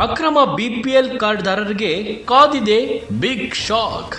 ಅಕ್ರಮ ಬಿಪಿಎಲ್ ಕಾರ್ಡ್ದಾರರಿಗೆ ಕಾದಿದೆ ಬಿಗ್ ಶಾಕ್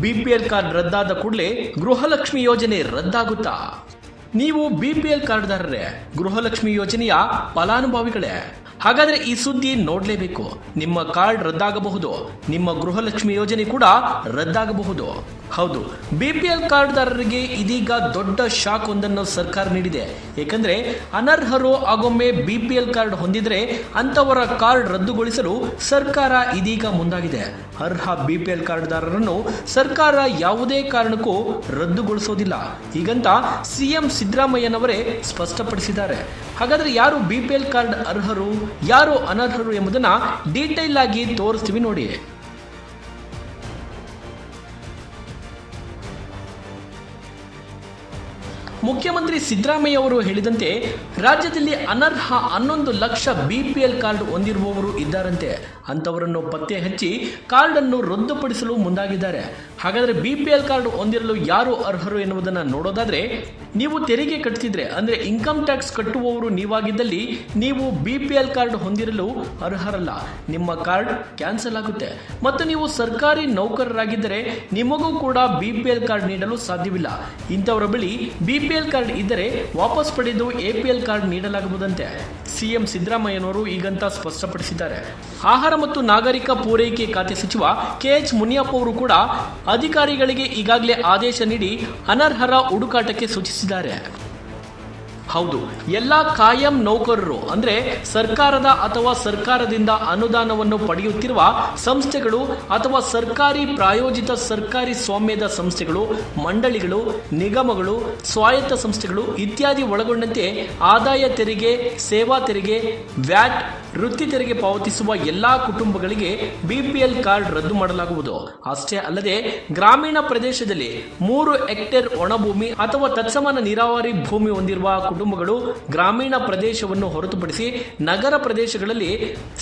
ಬಿಪಿಎಲ್ ಕಾರ್ಡ್ ರದ್ದಾದ ಕೂಡಲೇ ಗೃಹಲಕ್ಷ್ಮಿ ಯೋಜನೆ ರದ್ದಾಗುತ್ತಾ? ನೀವು ಬಿಪಿಎಲ್ ಕಾರ್ಡ್ದಾರರೇ, ಗೃಹಲಕ್ಷ್ಮಿ ಯೋಜನೆಯ ಫಲಾನುಭವಿಗಳೇ. ಹಾಗಾದ್ರೆ ಈ ಸುದ್ದಿ ನೋಡಲೇಬೇಕು. ನಿಮ್ಮ ಕಾರ್ಡ್ ರದ್ದಾಗಬಹುದು. ನಿಮ್ಮ ಗೃಹಲಕ್ಷ್ಮಿ ಯೋಜನೆ ಕೂಡ ರದ್ದಾಗಬಹುದು. ಹೌದು ಬಿ ಪಿ ಎಲ್ ಕಾರ್ಡ್ದಾರರಿಗೆ ಇದೀಗ ದೊಡ್ಡ ಶಾಕ್ ಒಂದನ್ನು ಸರ್ಕಾರ ನೀಡಿದೆ. ಏಕೆಂದರೆ ಅನರ್ಹರು ಆಗೊಮ್ಮೆ ಬಿ ಪಿ ಎಲ್ ಕಾರ್ಡ್ ಹೊಂದಿದ್ರೆ ಅಂಥವರ ಕಾರ್ಡ್ ರದ್ದುಗೊಳಿಸಲು ಸರ್ಕಾರ ಇದೀಗ ಮುಂದಾಗಿದೆ. ಅರ್ಹ ಬಿ ಪಿ ಎಲ್ ಕಾರ್ಡ್ದಾರರನ್ನು ಸರ್ಕಾರ ಯಾವುದೇ ಕಾರಣಕ್ಕೂ ರದ್ದುಗೊಳಿಸೋದಿಲ್ಲ. ಹೀಗಂತ ಸಿಎಂ ಸಿದ್ದರಾಮಯ್ಯನವರೇ ಸ್ಪಷ್ಟಪಡಿಸಿದ್ದಾರೆ. ಹಾಗಾದರೆ ಯಾರು ಬಿ ಪಿ ಎಲ್ ಕಾರ್ಡ್ ಅರ್ಹರು, ಯಾರು ಅನರ್ಹರು ಎಂಬುದನ್ನು ಡೀಟೇಲ್ ಆಗಿ ತೋರಿಸ್ತೀವಿ ನೋಡಿ. ಮುಖ್ಯಮಂತ್ರಿ ಸಿದ್ದರಾಮಯ್ಯ ಅವರು ಹೇಳಿದಂತೆ, ರಾಜ್ಯದಲ್ಲಿ ಅನರ್ಹ ಹನ್ನೊಂದು ಲಕ್ಷ ಬಿಪಿಎಲ್ ಕಾರ್ಡ್ ಹೊಂದಿರುವವರು ಇದ್ದಾರಂತೆ. ಅಂಥವರನ್ನು ಪತ್ತೆ ಹಚ್ಚಿ ಕಾರ್ಡ್ ಅನ್ನು ರದ್ದುಪಡಿಸಲು ಮುಂದಾಗಿದ್ದಾರೆ. ಹಾಗಾದ್ರೆ ಬಿಪಿಎಲ್ ಕಾರ್ಡ್ ಹೊಂದಿರಲು ಯಾರು ಅರ್ಹರು ಎನ್ನುವುದನ್ನು ನೋಡೋದಾದ್ರೆ, ನೀವು ತೆರಿಗೆ ಕಟ್ಟಿದ್ರೆ ಅಂದ್ರೆ ಇನ್ಕಮ್ ಟ್ಯಾಕ್ಸ್ ಕಟ್ಟುವವರು ನೀವಾಗಿದ್ದಲ್ಲಿ ನೀವು ಬಿಪಿಎಲ್ ಕಾರ್ಡ್ ಹೊಂದಿರಲು ಅರ್ಹರಲ್ಲ. ನಿಮ್ಮ ಕಾರ್ಡ್ ಕ್ಯಾನ್ಸಲ್ ಆಗುತ್ತೆ. ಮತ್ತು ನೀವು ಸರ್ಕಾರಿ ನೌಕರರಾಗಿದ್ದರೆ, ನಿಮಗೂ ಕೂಡ ಬಿಪಿಎಲ್ ಕಾರ್ಡ್ ನೀಡಲು ಸಾಧ್ಯವಿಲ್ಲ. ಇಂಥವರ ಬಳಿ ಬಿಪಿಎಲ್ ಕಾರ್ಡ್ ಇದ್ದರೆ ವಾಪಸ್ ಪಡೆದು ಎಪಿಎಲ್ ಕಾರ್ಡ್ ನೀಡಲಾಗುವುದಂತೆ ಸಿಎಂ ಸಿದ್ದರಾಮಯ್ಯನವರು ಈಗಂತ ಸ್ಪಷ್ಟಪಡಿಸಿದ್ದಾರೆ. ಆಹಾರ ಮತ್ತು ನಾಗರಿಕ ಪೂರೈಕೆ ಖಾತೆ ಸಚಿವ ಕೆಎಚ್ ಮುನಿಯಪ್ಪ ಅವರು ಕೂಡ ಅಧಿಕಾರಿಗಳಿಗೆ ಈಗಾಗಲೇ ಆದೇಶ ನೀಡಿ ಅನರ್ಹರ ಹುಡುಕಾಟಕ್ಕೆ ಸೂಚಿಸಿದ್ದಾರೆ. ಹೌದು, ಎಲ್ಲ ಕಾಯಂ ನೌಕರರು, ಅಂದ್ರೆ ಸರ್ಕಾರದ ಅಥವಾ ಸರ್ಕಾರದಿಂದ ಅನುದಾನವನ್ನು ಪಡೆಯುತ್ತಿರುವ ಸಂಸ್ಥೆಗಳು ಅಥವಾ ಸರ್ಕಾರಿ ಪ್ರಾಯೋಜಿತ ಸರ್ಕಾರಿ ಸ್ವಾಮ್ಯದ ಸಂಸ್ಥೆಗಳು, ಮಂಡಳಿಗಳು, ನಿಗಮಗಳು, ಸ್ವಾಯತ್ತ ಸಂಸ್ಥೆಗಳು ಇತ್ಯಾದಿ ಒಳಗೊಂಡಂತೆ ಆದಾಯ ತೆರಿಗೆ, ಸೇವಾ ತೆರಿಗೆ, ವ್ಯಾಟ್ ವೃತ್ತಿ ತೆರಿಗೆ ಪಾವತಿಸುವ ಎಲ್ಲಾ ಕುಟುಂಬಗಳಿಗೆ ಬಿಪಿಎಲ್ ಕಾರ್ಡ್ ರದ್ದು ಮಾಡಲಾಗುವುದು. ಅಷ್ಟೇ ಅಲ್ಲದೆ ಗ್ರಾಮೀಣ ಪ್ರದೇಶದಲ್ಲಿ ಮೂರು ಹೆಕ್ಟೇರ್ ಒಣಭೂಮಿ ಅಥವಾ ತತ್ಸಮಾನ ನೀರಾವರಿ ಭೂಮಿ ಹೊಂದಿರುವ ಕುಟುಂಬಗಳು ಗ್ರಾಮೀಣ ಪ್ರದೇಶವನ್ನು ಹೊರತುಪಡಿಸಿ ನಗರ ಪ್ರದೇಶಗಳಲ್ಲಿ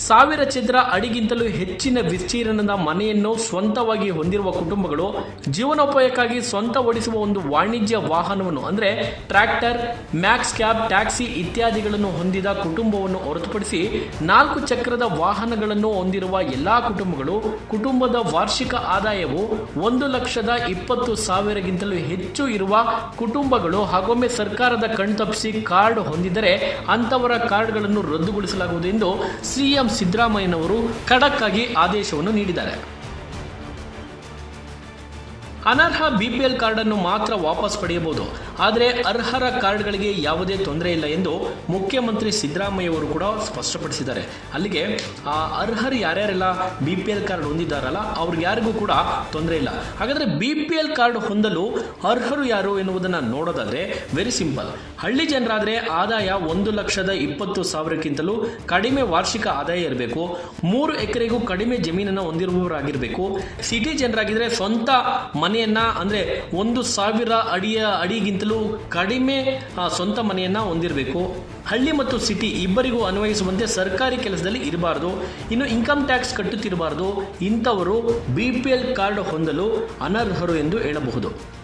ಸಾವಿರ ಚದರ ಅಡಿಗಿಂತಲೂ ಹೆಚ್ಚಿನ ವಿಸ್ತೀರ್ಣದ ಮನೆಯನ್ನು ಸ್ವಂತವಾಗಿ ಹೊಂದಿರುವ ಕುಟುಂಬಗಳು ಜೀವನೋಪಾಯಕ್ಕಾಗಿ ಸ್ವಂತ ಓಡಿಸುವ ಒಂದು ವಾಣಿಜ್ಯ ವಾಹನವನ್ನು ಅಂದರೆ ಟ್ರ್ಯಾಕ್ಟರ್, ಮ್ಯಾಕ್ಸ್ ಕ್ಯಾಬ್, ಟ್ಯಾಕ್ಸಿ ಇತ್ಯಾದಿಗಳನ್ನು ಹೊಂದಿದ ಕುಟುಂಬವನ್ನು ಹೊರತುಪಡಿಸಿ ನಾಲ್ಕು ಚಕ್ರದ ವಾಹನಗಳನ್ನು ಹೊಂದಿರುವ ಎಲ್ಲಾ ಕುಟುಂಬಗಳು, ಕುಟುಂಬದ ವಾರ್ಷಿಕ ಆದಾಯವು ಒಂದು ಲಕ್ಷದ ಇಪ್ಪತ್ತು ಸಾವಿರಗಿಂತಲೂ ಹೆಚ್ಚು ಇರುವ ಕುಟುಂಬಗಳು ಹಾಗೊಮ್ಮೆ ಸರ್ಕಾರದ ಕಣ್ತಪ್ಪಿಸಿ ಕಾರ್ಡ್ ಹೊಂದಿದರೆ ಅಂತವರ ಕಾರ್ಡ್ಗಳನ್ನು ರದ್ದುಗೊಳಿಸಲಾಗುವುದು ಎಂದು ಸಿಎಂ ಸಿದ್ದರಾಮಯ್ಯನವರು ಖಡಕ್ ಆಗಿ ಆದೇಶವನ್ನು ನೀಡಿದ್ದಾರೆ. ಅನರ್ಹ ಬಿಪಿಎಲ್ ಕಾರ್ಡನ್ನು ಮಾತ್ರ ವಾಪಸ್ ಪಡೆಯಬಹುದು. ಆದರೆ ಅರ್ಹರ ಕಾರ್ಡ್ಗಳಿಗೆ ಯಾವುದೇ ತೊಂದರೆ ಇಲ್ಲ ಎಂದು ಮುಖ್ಯಮಂತ್ರಿ ಸಿದ್ದರಾಮಯ್ಯ ಅವರು ಕೂಡ ಸ್ಪಷ್ಟಪಡಿಸಿದ್ದಾರೆ. ಅಲ್ಲಿಗೆ, ಆ ಅರ್ಹರು ಯಾರ್ಯಾರೆಲ್ಲ ಬಿ ಪಿ ಎಲ್ ಕಾರ್ಡ್ ಹೊಂದಿದ್ದಾರಲ್ಲ ಅವ್ರಿಗೆ ಯಾರಿಗೂ ಕೂಡ ತೊಂದರೆ ಇಲ್ಲ. ಹಾಗಾದ್ರೆ ಬಿ ಪಿ ಎಲ್ ಕಾರ್ಡ್ ಹೊಂದಲು ಅರ್ಹರು ಯಾರು ಎನ್ನುವುದನ್ನು ನೋಡೋದಾದ್ರೆ ವೆರಿ ಸಿಂಪಲ್ ಹಳ್ಳಿ ಜನರಾದರೆ ಆದಾಯ ಒಂದು ಲಕ್ಷದ ಇಪ್ಪತ್ತು ಸಾವಿರಕ್ಕಿಂತಲೂ ಕಡಿಮೆ ವಾರ್ಷಿಕ ಆದಾಯ ಇರಬೇಕು. ಮೂರು ಎಕರೆಗೂ ಕಡಿಮೆ ಜಮೀನನ್ನು ಹೊಂದಿರುವವರಾಗಿರಬೇಕು. ಸಿಟಿ ಜನರಾಗಿದ್ದರೆ ಸ್ವಂತ ಮನೆಯನ್ನ ಅಂದರೆ ಒಂದು ಸಾವಿರ ಅಡಿಯ ಅಡಿಗಿಂತಲೂ ಕಡಿಮೆ ಆ, ಸ್ವಂತ ಮನೆಯನ್ನು ಹೊಂದಿರಬೇಕು. ಹಳ್ಳಿ ಮತ್ತು ಸಿಟಿ ಇಬ್ಬರಿಗೂ ಅನ್ವಯಿಸುವಂತೆ ಸರ್ಕಾರಿ ಕೆಲಸದಲ್ಲಿ ಇರಬಾರ್ದು. ಇನ್ನು ಇನ್ಕಮ್ ಟ್ಯಾಕ್ಸ್ ಕಟ್ಟುತ್ತಿರಬಾರ್ದು. ಇಂಥವರು ಬಿ ಪಿ ಎಲ್ ಕಾರ್ಡ್ ಹೊಂದಲು ಅನರ್ಹರು ಎಂದು ಹೇಳಬಹುದು.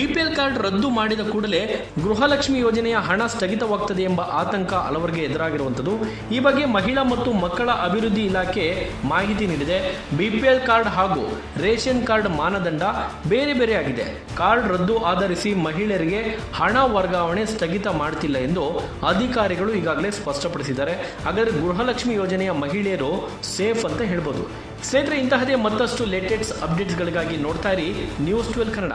ಬಿಪಿಎಲ್ ಕಾರ್ಡ್ ರದ್ದು ಮಾಡಿದ ಕೂಡಲೇ ಗೃಹಲಕ್ಷ್ಮಿ ಯೋಜನೆಯ ಹಣ ಸ್ಥಗಿತವಾಗ್ತದೆ ಎಂಬ ಆತಂಕ ಹಲವರಿಗೆ ಎದುರಾಗಿರುವಂಥದ್ದು. ಈ ಬಗ್ಗೆ ಮಹಿಳಾ ಮತ್ತು ಮಕ್ಕಳ ಅಭಿವೃದ್ಧಿ ಇಲಾಖೆ ಮಾಹಿತಿ ನೀಡಿದೆ. ಬಿಪಿಎಲ್ ಕಾರ್ಡ್ ಹಾಗೂ ರೇಷನ್ ಕಾರ್ಡ್ ಮಾನದಂಡ ಬೇರೆ ಬೇರೆಯಾಗಿದೆ ಕಾರ್ಡ್ ರದ್ದು ಆಧರಿಸಿ ಮಹಿಳೆಯರಿಗೆ ಹಣ ವರ್ಗಾವಣೆ ಸ್ಥಗಿತ ಮಾಡ್ತಿಲ್ಲ ಎಂದು ಅಧಿಕಾರಿಗಳು ಈಗಾಗಲೇ ಸ್ಪಷ್ಟಪಡಿಸಿದ್ದಾರೆ. ಹಾಗಾದರೆ ಗೃಹಲಕ್ಷ್ಮಿ ಯೋಜನೆಯ ಮಹಿಳೆಯರು ಸೇಫ್ ಅಂತ ಹೇಳ್ಬೋದು. ಸ್ನೇಹಿತರೆ, ಇಂತಹದೇ ಮತ್ತಷ್ಟು ಲೇಟೆಸ್ಟ್ ಅಪ್ಡೇಟ್ಸ್ಗಳಿಗಾಗಿ ನೋಡ್ತಾ ಇರಿ news twelve Kannada.